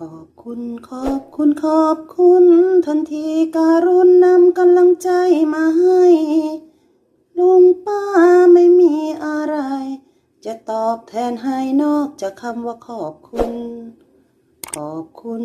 ขอบคุณขอบคุณขอบคุณทันทีการุณนำกำลังใจมาให้ลุงป้าไม่มีอะไร จะตอบแทนให้นอกจากคำว่าขอบคุณ ขอบคุณ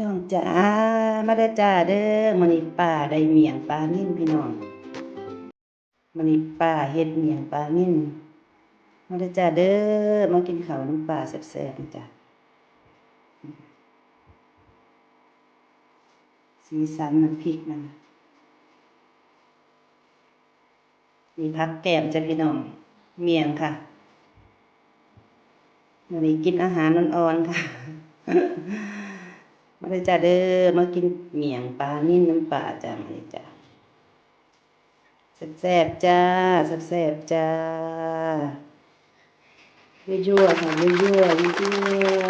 น้องจ๋ามาได้จ้าเด้อมื้อนี้ป้าได้เมียงปลานิ่นพี่น้องมื้อนี้ป้าเฮ็ดเมียงปลานิ่นมาได้จ้าเด้อมากินข้าวน้ำปลาแซ่บๆจ้ะสีสันน้ำพริกนั่นน่ะมีผักแก้มจ้ะพี่น้องเมียงค่ะมื้อนี้กินอาหารอ่อนๆค่ะ มาเลยจ้าเด้อมากินเมี่ยงปลานิ่นน้ำปลาจ้ามาเลยจ้าแซ่บจ้าแซ่บจ้ายั่วๆค่ะยั่วๆยั่ว